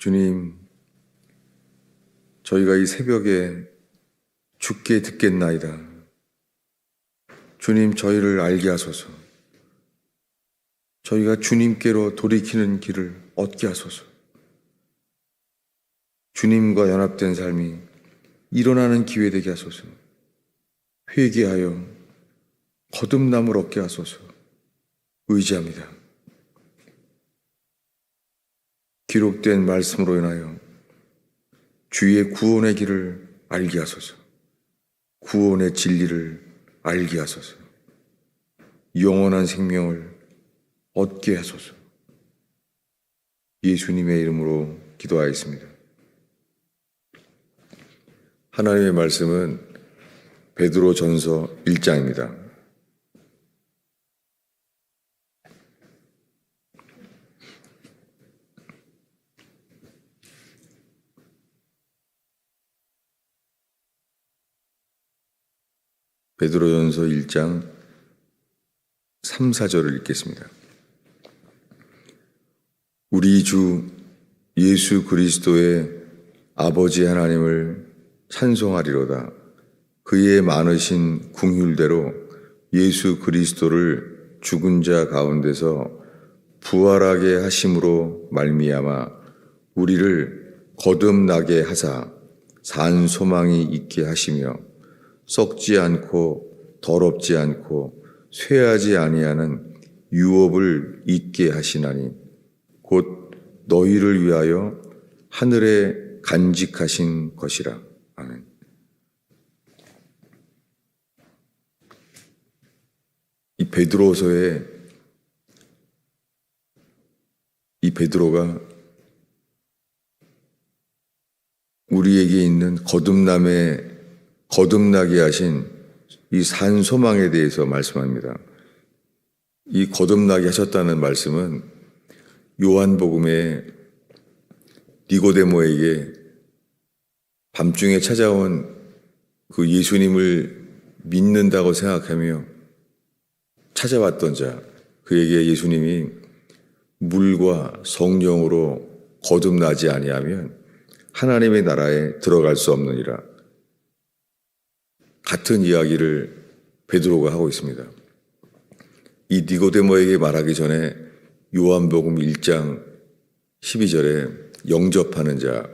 주님, 저희가 이 새벽에 죽게 듣겠나이다. 주님, 저희를 알게 하소서. 저희가 주님께로 돌이키는 길을 얻게 하소서. 주님과 연합된 삶이 일어나는 기회 되게 하소서. 회개하여 거듭남을 얻게 하소서. 의지합니다. 기록된 말씀으로 인하여 주의 구원의 길을 알게 하소서. 구원의 진리를 알게 하소서. 영원한 생명을 얻게 하소서. 예수님의 이름으로 기도하였습니다. 하나님의 말씀은 베드로 전서 1장입니다. 베드로전서 1장 3, 4절을 읽겠습니다. 우리 주 예수 그리스도의 아버지 하나님을 찬송하리로다. 그의 많으신 궁휼대로 예수 그리스도를 죽은 자 가운데서 부활하게 하심으로 말미암아 우리를 거듭나게 하사 산 소망이 있게 하시며 썩지 않고 더럽지 않고 쇠하지 아니하는 유업을 잊게 하시나니 곧 너희를 위하여 하늘에 간직하신 것이라. 아멘. 이 베드로서에 이 베드로가 우리에게 있는 거듭남의 거듭나게 하신 이 산 소망에 대해서 말씀합니다. 이 거듭나게 하셨다는 말씀은 요한복음에 니고데모에게 밤중에 찾아온 그 예수님을 믿는다고 생각하며 찾아왔던 자, 그에게 예수님이 물과 성령으로 거듭나지 아니하면 하나님의 나라에 들어갈 수 없느니라. 같은 이야기를 베드로가 하고 있습니다. 이 니고데모에게 말하기 전에 요한복음 1장 12절에 영접하는 자,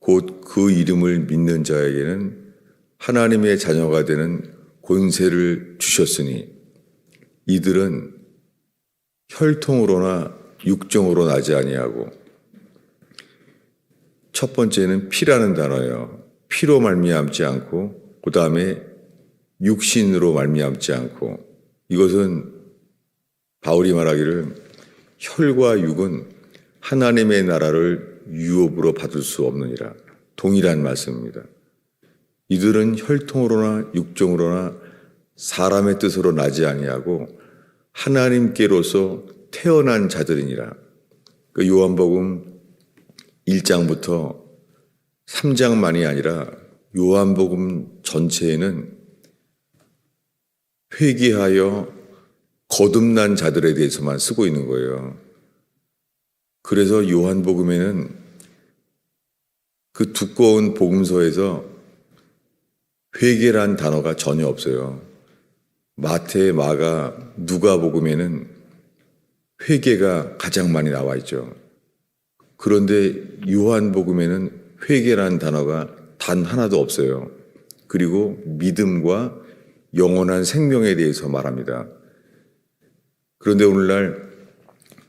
곧 그 이름을 믿는 자에게는 하나님의 자녀가 되는 권세를 주셨으니 이들은 혈통으로나 육정으로 나지 아니하고 첫 번째는 피라는 단어예요. 피로 말미암지 않고 그 다음에 육신으로 말미암지 않고 이것은 바울이 말하기를 혈과 육은 하나님의 나라를 유업으로 받을 수 없느니라. 동일한 말씀입니다. 이들은 혈통으로나 육정으로나 사람의 뜻으로 나지 아니하고 하나님께로서 태어난 자들이니라. 그 요한복음 1장부터 3장만이 아니라 요한복음 전체에는 회개하여 거듭난 자들에 대해서만 쓰고 있는 거예요. 그래서 요한복음에는 그 두꺼운 복음서에서 회개란 단어가 전혀 없어요. 마태, 마가, 누가복음에는 회개가 가장 많이 나와 있죠. 그런데 요한복음에는 회개란 단어가 단 하나도 없어요. 그리고 믿음과 영원한 생명에 대해서 말합니다. 그런데 오늘날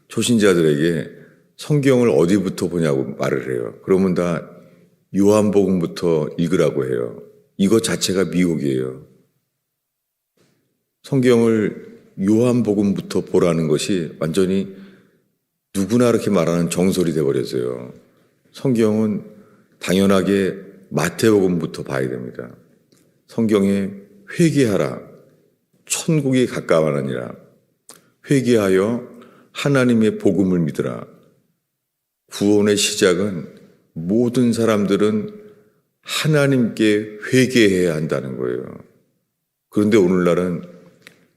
초신자들에게 성경을 어디부터 보냐고 말을 해요. 그러면 다 요한복음부터 읽으라고 해요. 이것 자체가 미혹이에요. 성경을 요한복음부터 보라는 것이 완전히 누구나 이렇게 말하는 정설이 되어버렸어요. 성경은 당연하게 마태복음부터 봐야 됩니다. 성경에 회개하라. 천국이 가까워하느니라. 회개하여 하나님의 복음을 믿으라. 구원의 시작은 모든 사람들은 하나님께 회개해야 한다는 거예요. 그런데 오늘날은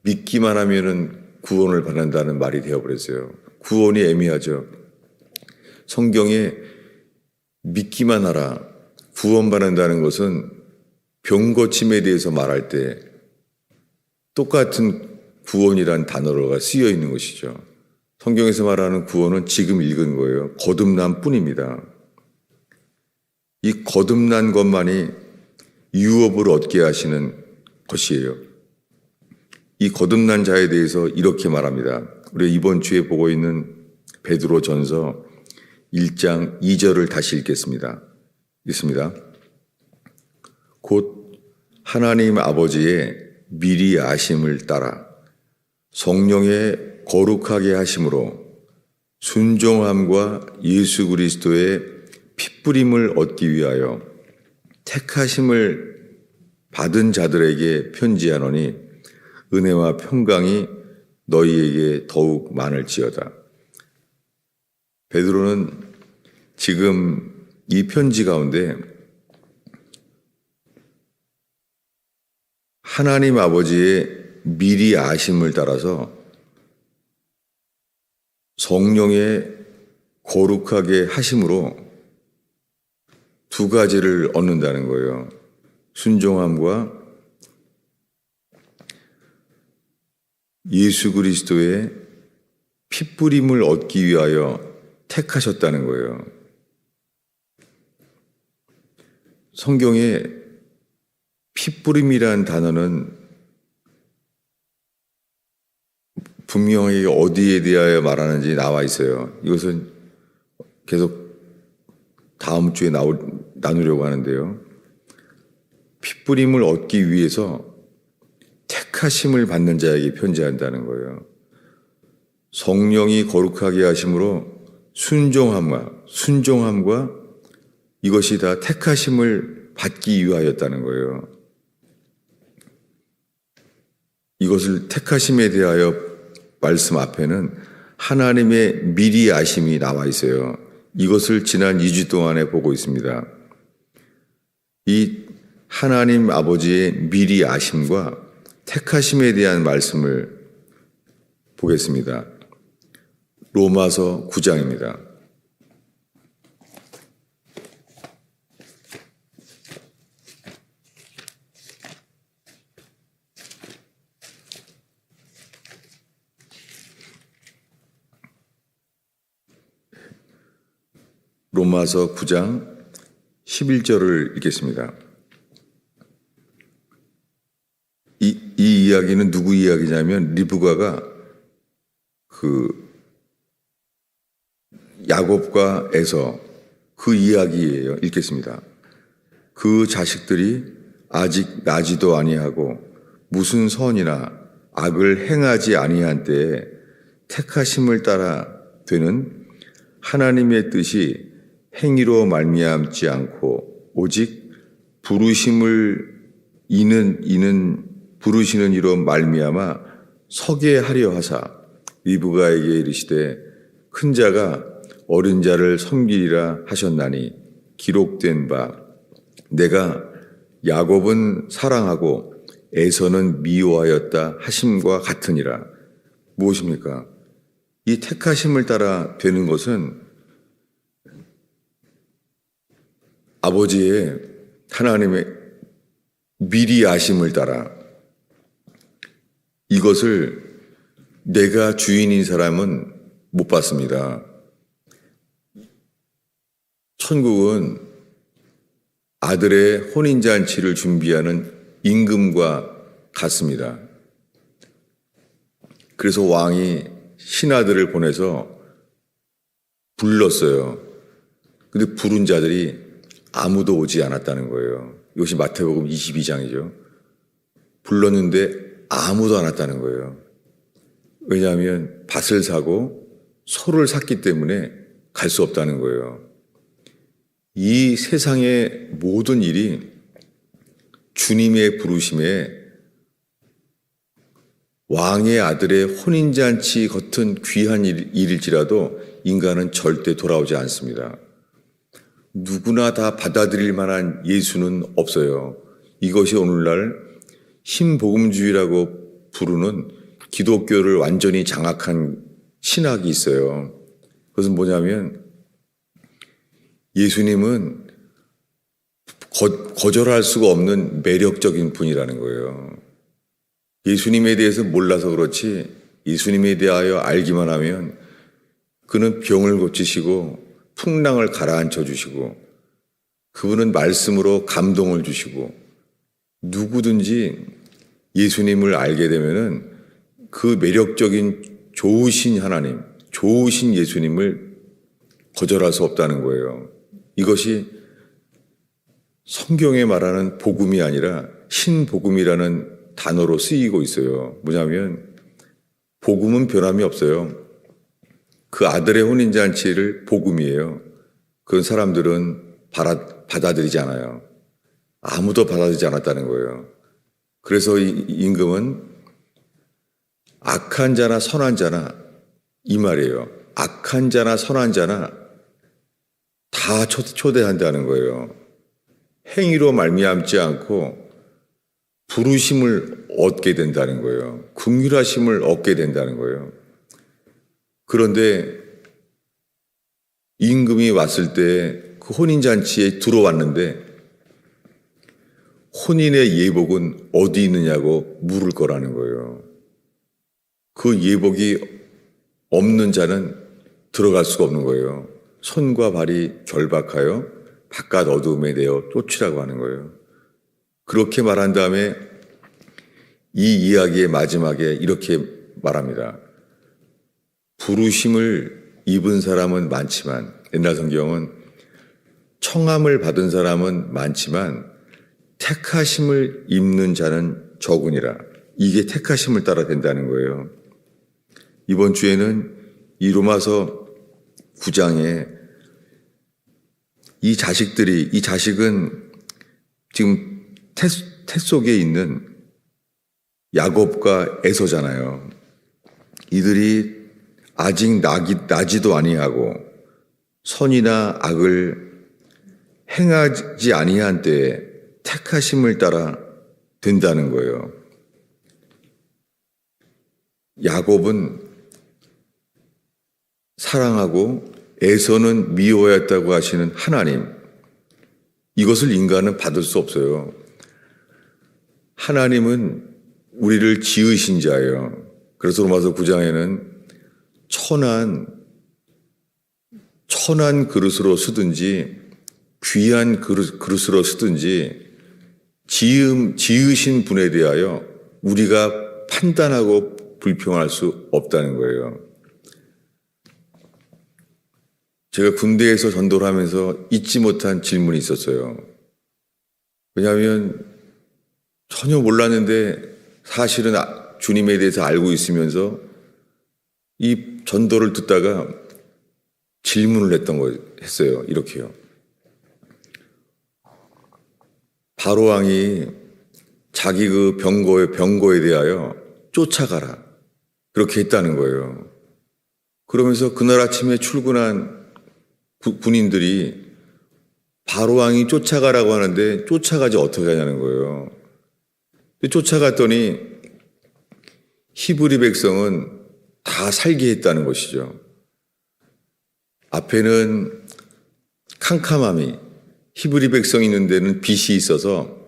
믿기만 하면은 구원을 받는다는 말이 되어버렸어요. 구원이 애매하죠. 성경에 믿기만 하라. 구원받는다는 것은 병 고침에 대해서 말할 때 똑같은 구원이란 단어가 쓰여 있는 것이죠. 성경에서 말하는 구원은 지금 읽은 거예요. 거듭난 뿐입니다. 이 거듭난 것만이 유업을 얻게 하시는 것이에요. 이 거듭난 자에 대해서 이렇게 말합니다. 우리 이번 주에 보고 있는 베드로 전서 1장 2절을 다시 읽겠습니다. 읽습니다. 곧 하나님 아버지의 미리 아심을 따라 성령의 거룩하게 하심으로 순종함과 예수 그리스도의 핏부림을 얻기 위하여 택하심을 받은 자들에게 편지하노니 은혜와 평강이 너희에게 더욱 많을지어다. 베드로는 지금 이 편지 가운데 하나님 아버지의 미리 아심을 따라서 성령의 거룩하게 하심으로 두 가지를 얻는다는 거예요. 순종함과 예수 그리스도의 핏부림을 얻기 위하여 택하셨다는 거예요. 성경에 핏부림이라는 단어는 분명히 어디에 대하여 말하는지 나와 있어요. 이것은 계속 다음 주에 나오, 나누려고 하는데요. 핏부림을 얻기 위해서 택하심을 받는 자에게 편지한다는 거예요. 성령이 거룩하게 하심으로 순종함과 순종함과 이것이 다 택하심을 받기 위하였다는 거예요. 이것을 택하심에 대하여 말씀 앞에는 하나님의 미리 아심이 나와 있어요. 이것을 지난 2주 동안에 보고 있습니다. 이 하나님 아버지의 미리 아심과 택하심에 대한 말씀을 보겠습니다. 로마서 9장입니다. 로마서 9장 11절을 읽겠습니다. 이, 이 이야기는 누구 이야기냐면 리브가가 그 야곱과 에서 그 이야기예요. 읽겠습니다. 그 자식들이 아직 나지도 아니하고 무슨 선이나 악을 행하지 아니한 때에 택하심을 따라 되는 하나님의 뜻이 행위로 말미암지 않고 오직 부르심을 이는 이는 부르시는 이로 말미암아 서게 하려 하사 리브가에게 이르시되 큰 자가 어린 자를 섬기리라 하셨나니 기록된 바 내가 야곱은 사랑하고 에서는 미워하였다 하심과 같으니라 무엇입니까? 이 택하심을 따라 되는 것은 아버지의 하나님의 미리 아심을 따라 이것을 내가 주인인 사람은 못 받습니다. 천국은 아들의 혼인잔치를 준비하는 임금과 같습니다. 그래서 왕이 신하들을 보내서 불렀어요. 근데 부른 자들이 아무도 오지 않았다는 거예요. 이것이 마태복음 22장이죠. 불렀는데 아무도 안 왔다는 거예요. 왜냐하면 밭을 사고 소를 샀기 때문에 갈 수 없다는 거예요. 이 세상의 모든 일이 주님의 부르심에 왕의 아들의 혼인잔치 같은 귀한 일, 일일지라도 인간은 절대 돌아오지 않습니다. 누구나 다 받아들일 만한 예수는 없어요. 이것이 오늘날 신복음주의라고 부르는 기독교를 완전히 장악한 신학이 있어요. 그것은 뭐냐면 예수님은 거, 거절할 수가 없는 매력적인 분이라는 거예요. 예수님에 대해서 몰라서 그렇지 예수님에 대하여 알기만 하면 그는 병을 고치시고 풍랑을 가라앉혀 주시고 그분은 말씀으로 감동을 주시고 누구든지 예수님을 알게 되면은 그 매력적인 좋으신 하나님, 좋으신 예수님을 거절할 수 없다는 거예요. 이것이 성경에 말하는 복음이 아니라 신복음이라는 단어로 쓰이고 있어요. 뭐냐면 복음은 변함이 없어요. 그 아들의 혼인잔치를 복음이에요. 그런 사람들은 받아, 받아들이지 않아요. 아무도 받아들이지 않았다는 거예요. 그래서 이 임금은 악한 자나 선한 자나 이 말이에요. 악한 자나 선한 자나 다 초대한다는 거예요. 행위로 말미암지 않고 부르심을 얻게 된다는 거예요. 긍휼하심을 얻게 된다는 거예요. 그런데 임금이 왔을 때 그 혼인잔치에 들어왔는데 혼인의 예복은 어디 있느냐고 물을 거라는 거예요. 그 예복이 없는 자는 들어갈 수가 없는 거예요. 손과 발이 결박하여 바깥 어둠에 내어 쫓으라고 하는 거예요. 그렇게 말한 다음에 이 이야기의 마지막에 이렇게 말합니다. 부르심을 입은 사람은 많지만 옛날 성경은 청함을 받은 사람은 많지만 택하심을 입는 자는 적으니라. 이게 택하심을 따라 된다는 거예요. 이번 주에는 이 로마서 9장에 이 자식들이, 이 자식은 지금 태, 태 속에 있는 야곱과 에서잖아요. 이들이 아직 나기, 나지도 아니하고 선이나 악을 행하지 아니한 때에 택하심을 따라 된다는 거예요. 야곱은 사랑하고 에서는 미워했다고 하시는 하나님. 이것을 인간은 받을 수 없어요. 하나님은 우리를 지으신 자예요. 그래서 로마서 9장에는 천한, 천한 그릇으로 쓰든지 귀한 그릇, 그릇으로 쓰든지 지음, 지으신 분에 대하여 우리가 판단하고 불평할 수 없다는 거예요. 제가 군대에서 전도를 하면서 잊지 못한 질문이 있었어요. 왜냐하면 전혀 몰랐는데 사실은 아, 주님에 대해서 알고 있으면서 이 전도를 듣다가 질문을 했던 거 했어요. 이렇게요. 바로 왕이 자기 그 병거에 병거에 대하여 쫓아가라 그렇게 했다는 거예요. 그러면서 그날 아침에 출근한 구, 군인들이 바로 왕이 쫓아가라고 하는데 쫓아가지 어떻게 하냐는 거예요. 쫓아갔더니 히브리 백성은 다 살게 했다는 것이죠. 앞에는 캄캄함이 히브리 백성이 있는 데는 빛이 있어서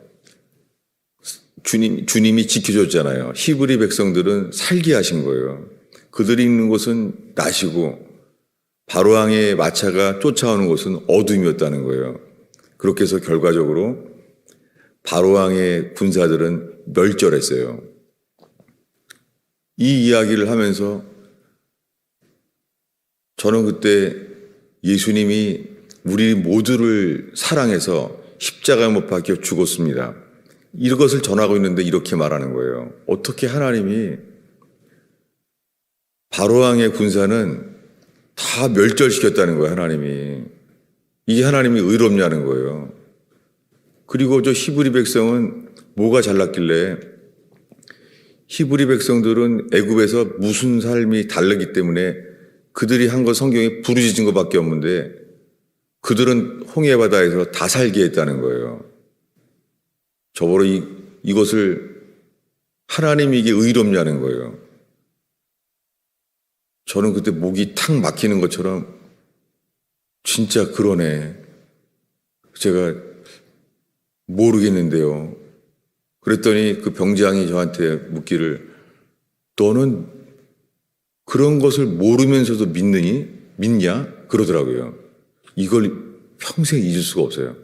주님, 주님이 지켜줬잖아요. 히브리 백성들은 살게 하신 거예요. 그들이 있는 곳은 낮이고 바로왕의 마차가 쫓아오는 곳은 어둠이었다는 거예요. 그렇게 해서 결과적으로 바로왕의 군사들은 멸절했어요. 이 이야기를 하면서 저는 그때 예수님이 우리 모두를 사랑해서 십자가에 못 박혀 죽었습니다. 이것을 전하고 있는데 이렇게 말하는 거예요. 어떻게 하나님이 바로왕의 군사는 다 멸절시켰다는 거예요, 하나님이. 이게 하나님이 의롭냐는 거예요. 그리고 저 히브리 백성은 뭐가 잘났길래 히브리 백성들은 애굽에서 무슨 삶이 다르기 때문에 그들이 한 거 성경에 부르짖은 것밖에 없는데 그들은 홍해 바다에서 다 살게 했다는 거예요. 저보러 이, 이것을 하나님이 이게 의롭냐는 거예요. 저는 그때 목이 탁 막히는 것처럼 진짜 그러네. 제가 모르겠는데요. 그랬더니 그 병장이 저한테 묻기를 너는 그런 것을 모르면서도 믿느니? 믿냐? 그러더라고요. 이걸 평생 잊을 수가 없어요.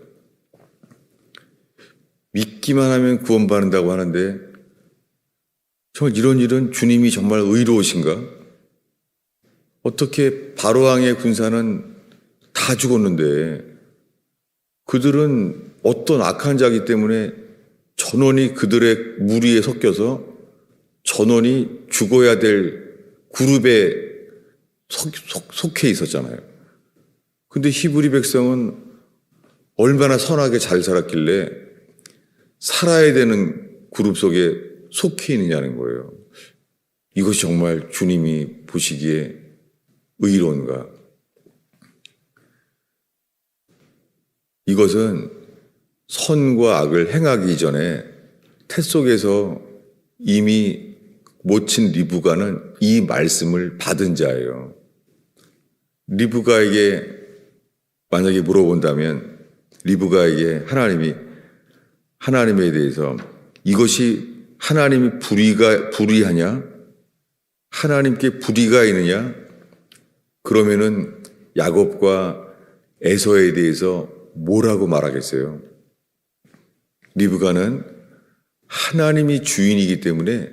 믿기만 하면 구원받는다고 하는데 정말 이런 일은 주님이 정말 의로우신가? 어떻게 바로왕의 군사는 다 죽었는데 그들은 어떤 악한 자기 때문에 전원이 그들의 무리에 섞여서 전원이 죽어야 될 그룹에 속, 속, 속해 있었잖아요. 근데 히브리 백성은 얼마나 선하게 잘 살았길래 살아야 되는 그룹 속에 속해 있느냐는 거예요. 이것이 정말 주님이 보시기에 의로운가? 이것은 선과 악을 행하기 전에 태 속에서 이미 모친 리브가는 이 말씀을 받은 자예요. 리브가에게 만약에 물어본다면 리브가에게 하나님이 하나님에 대해서 이것이 하나님이 불의가 불의하냐? 하나님께 불의가 있느냐? 그러면은 야곱과 에서에 대해서 뭐라고 말하겠어요? 리브가는 하나님이 주인이기 때문에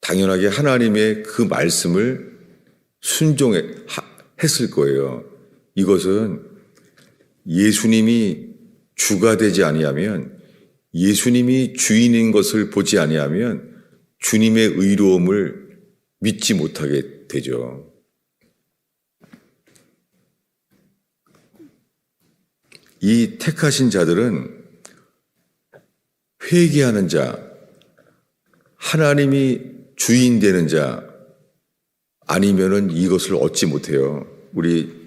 당연하게 하나님의 그 말씀을 순종했을 거예요. 이것은 예수님이 주가 되지 아니하면 예수님이 주인인 것을 보지 아니하면 주님의 의로움을 믿지 못하게 되죠. 이 택하신 자들은 회개하는 자, 하나님이 주인 되는 자, 아니면은 이것을 얻지 못해요. 우리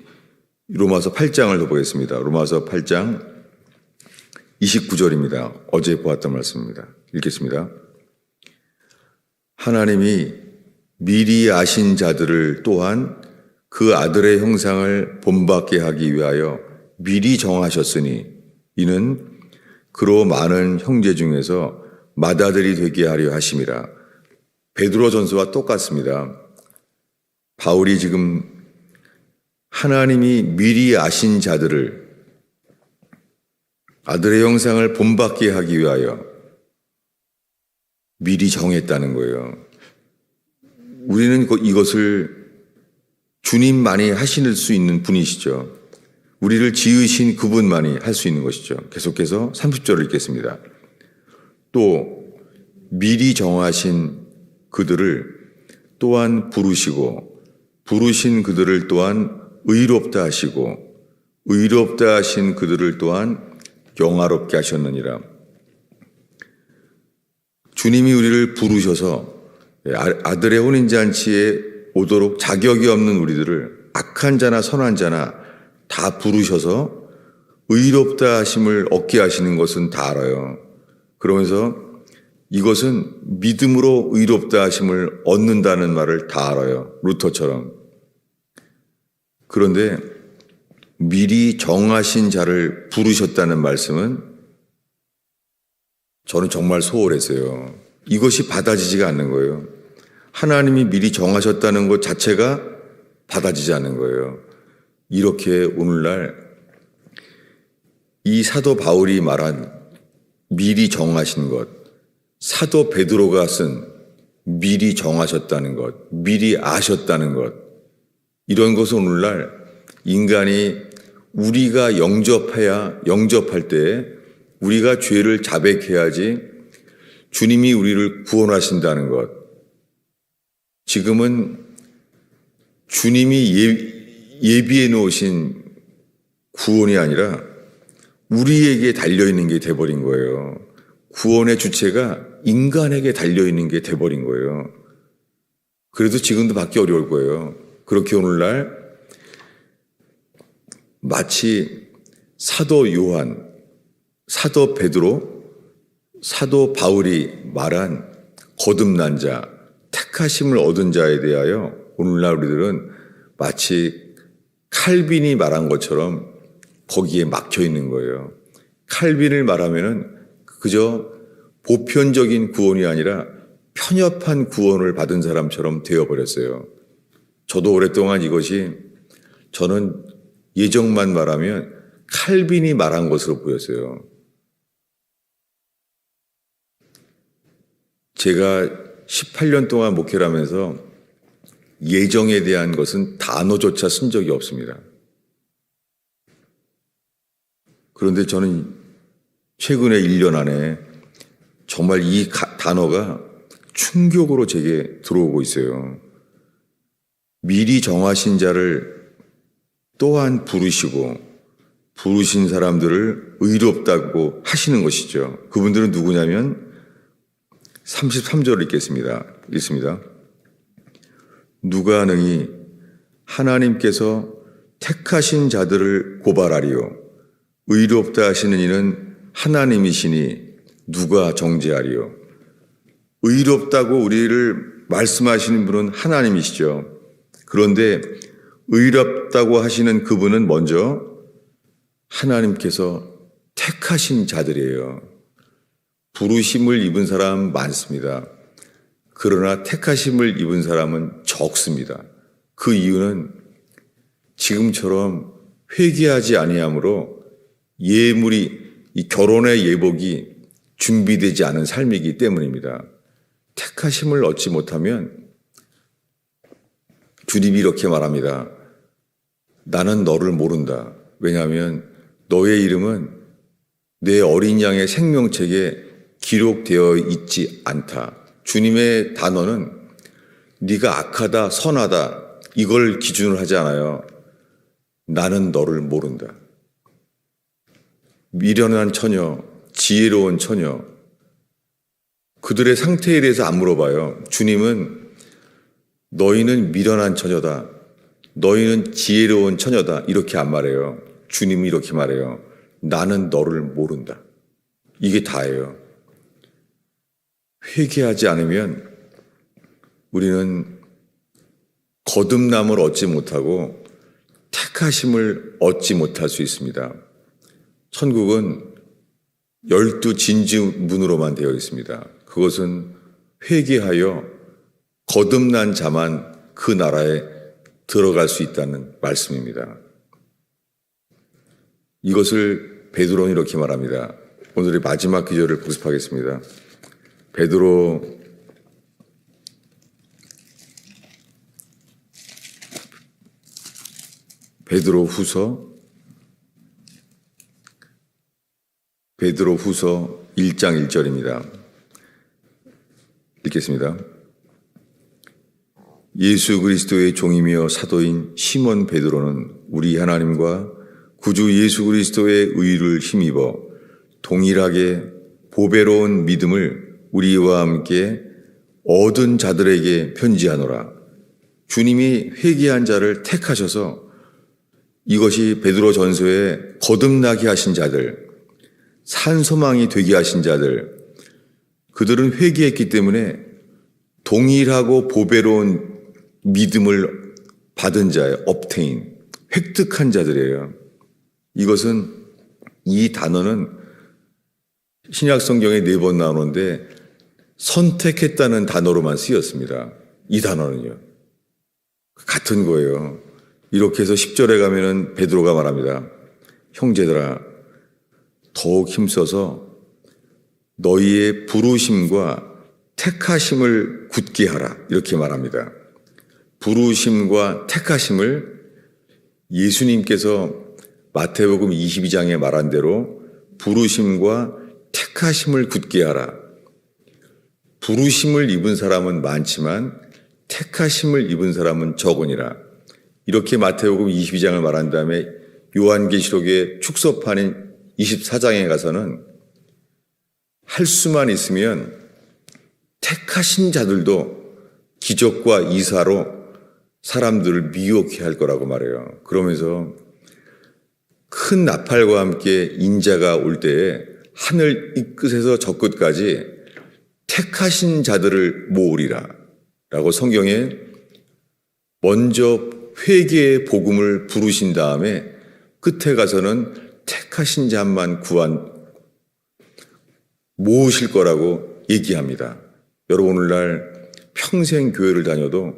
로마서 8장을 더 보겠습니다. 로마서 8장 29절입니다. 어제 보았던 말씀입니다. 읽겠습니다. 하나님이 미리 아신 자들을 또한 그 아들의 형상을 본받게 하기 위하여 미리 정하셨으니 이는 그로 많은 형제 중에서 맏아들이 되게 하려 하심이라. 베드로 전서와 똑같습니다. 바울이 지금 하나님이 미리 아신 자들을 아들의 형상을 본받게 하기 위하여 미리 정했다는 거예요. 우리는 이것을 주님만이 하실 수 있는 분이시죠. 우리를 지으신 그분만이 할 수 있는 것이죠. 계속해서 30절을 읽겠습니다. 또 미리 정하신 그들을 또한 부르시고 부르신 그들을 또한 의롭다 하시고 의롭다 하신 그들을 또한 영화롭게 하셨느니라. 주님이 우리를 부르셔서 아, 아들의 혼인잔치에 오도록 자격이 없는 우리들을 악한 자나 선한 자나 다 부르셔서 의롭다 하심을 얻게 하시는 것은 다 알아요. 그러면서 이것은 믿음으로 의롭다 하심을 얻는다는 말을 다 알아요. 루터처럼. 그런데 미리 정하신 자를 부르셨다는 말씀은 저는 정말 소홀했어요. 이것이 받아지지가 않는 거예요. 하나님이 미리 정하셨다는 것 자체가 받아지지 않는 거예요. 이렇게 오늘날 이 사도 바울이 말한 미리 정하신 것, 사도 베드로가 쓴 미리 정하셨다는 것, 미리 아셨다는 것, 이런 것은 오늘날 인간이 우리가 영접해야, 영접할 때 우리가 죄를 자백해야지 주님이 우리를 구원하신다는 것. 지금은 주님이 예, 예비해 놓으신 구원이 아니라 우리에게 달려있는 게 돼버린 거예요. 구원의 주체가 인간에게 달려있는 게 돼버린 거예요. 그래도 지금도 받기 어려울 거예요. 그렇게 오늘날 마치 사도 요한, 사도 베드로, 사도 바울이 말한 거듭난 자, 택하심을 얻은 자에 대하여 오늘날 우리들은 마치 칼빈이 말한 것처럼 거기에 막혀 있는 거예요. 칼빈을 말하면은 그저 보편적인 구원이 아니라 편협한 구원을 받은 사람처럼 되어버렸어요. 저도 오랫동안 이것이 저는 예정만 말하면 칼빈이 말한 것으로 보였어요. 제가 18년 동안 목회를 하면서 예정에 대한 것은 단어조차 쓴 적이 없습니다. 그런데 저는 최근에 1년 안에 정말 이 가- 단어가 충격으로 제게 들어오고 있어요. 미리 정하신 자를 또한 부르시고 부르신 사람들을 의롭다고 하시는 것이죠. 그분들은 누구냐면 33절을 읽겠습니다. 읽습니다. 누가 능히 하나님께서 택하신 자들을 고발하리요. 의롭다 하시는 이는 하나님이시니 누가 정죄하리요. 의롭다고 우리를 말씀하시는 분은 하나님이시죠. 그런데 의롭다고 하시는 그분은 먼저 하나님께서 택하신 자들이에요. 부르심을 입은 사람 많습니다. 그러나 택하심을 입은 사람은 적습니다. 그 이유는 지금처럼 회개하지 아니하므로 예물이 이 결혼의 예복이 준비되지 않은 삶이기 때문입니다. 택하심을 얻지 못하면 주님이 이렇게 말합니다. 나는 너를 모른다. 왜냐하면 너의 이름은 내 어린 양의 생명책에 기록되어 있지 않다. 주님의 단어는 네가 악하다, 선하다 이걸 기준으로 하지 않아요. 나는 너를 모른다. 미련한 처녀, 지혜로운 처녀, 그들의 상태에 대해서 안 물어봐요. 주님은 너희는 미련한 처녀다. 너희는 지혜로운 처녀다. 이렇게 안 말해요. 주님이 이렇게 말해요. 나는 너를 모른다. 이게 다예요. 회개하지 않으면 우리는 거듭남을 얻지 못하고 택하심을 얻지 못할 수 있습니다. 천국은 열두 진주 문으로만 되어 있습니다. 그것은 회개하여 거듭난 자만 그 나라에 들어갈 수 있다는 말씀입니다. 이것을 베드로는 이렇게 말합니다. 오늘의 마지막 기절을 복습하겠습니다. 베드로 베드로 후서 베드로 후서 1장 1절입니다. 읽겠습니다. 예수 그리스도의 종이며 사도인 시몬 베드로는 우리 하나님과 구주 예수 그리스도의 의를 힘입어 동일하게 보배로운 믿음을 우리와 함께 얻은 자들에게 편지하노라. 주님이 회개한 자를 택하셔서 이것이 베드로 전서에 거듭나게 하신 자들, 산소망이 되게 하신 자들, 그들은 회개했기 때문에 동일하고 보배로운 믿음을 받은 자의 업테인, 획득한 자들이에요. 이것은 이 단어는 신약 성경에 네 번 나오는데 선택했다는 단어로만 쓰였습니다. 이 단어는요. 같은 거예요. 이렇게 해서 10절에 가면은 베드로가 말합니다. 형제들아 더욱 힘써서 너희의 부르심과 택하심을 굳게 하라. 이렇게 말합니다. 부르심과 택하심을 예수님께서 마태복음 22장에 말한 대로 부르심과 택하심을 굳게 하라. 부르심을 입은 사람은 많지만 택하심을 입은 사람은 적으니라. 이렇게 마태복음 22장을 말한 다음에 요한계시록의 축소판인 24장에 가서는 할 수만 있으면 택하신 자들도 기적과 이사로 사람들을 미혹해 할 거라고 말해요. 그러면서 큰 나팔과 함께 인자가 올 때에 하늘 이 끝에서 저 끝까지 택하신 자들을 모으리라 라고 성경에 먼저 회개의 복음을 부르신 다음에 끝에 가서는 택하신 자만 구한 모으실 거라고 얘기합니다. 여러분 오늘날 평생 교회를 다녀도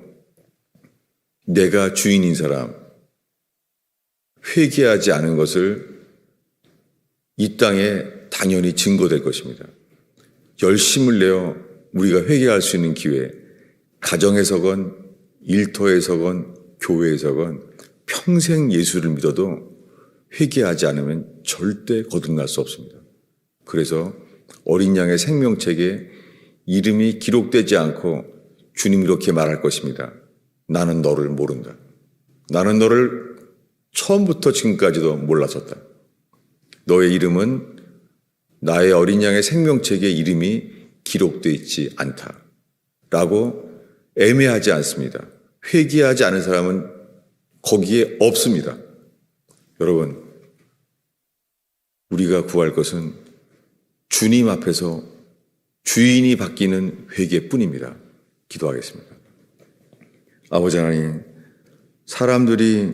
내가 주인인 사람 회개하지 않은 것을 이 땅에 당연히 증거될 것입니다. 열심을 내어 우리가 회개할 수 있는 기회, 가정에서건 일터에서건 교회에서건 평생 예수를 믿어도 회개하지 않으면 절대 거듭날 수 없습니다. 그래서 어린 양의 생명책에 이름이 기록되지 않고 주님 이렇게 말할 것입니다. 나는 너를 모른다. 나는 너를 처음부터 지금까지도 몰랐었다. 너의 이름은 나의 어린 양의 생명책에 이름이 기록되어 있지 않다. 라고 애매하지 않습니다. 회개하지 않은 사람은 거기에 없습니다. 여러분, 우리가 구할 것은 주님 앞에서 주인이 바뀌는 회개뿐입니다. 기도하겠습니다. 아버지 하나님, 사람들이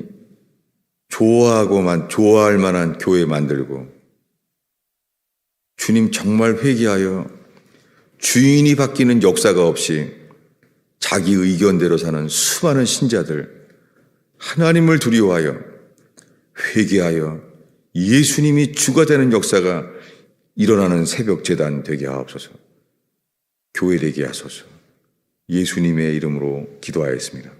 좋아하고만 좋아할 만한 교회 만들고 주님 정말 회개하여 주인이 바뀌는 역사가 없이 자기 의견대로 사는 수많은 신자들 하나님을 두려워하여 회개하여 예수님이 주가 되는 역사가 일어나는 새벽 재단 되게 하옵소서. 교회 되게 하소서. 예수님의 이름으로 기도하였습니다.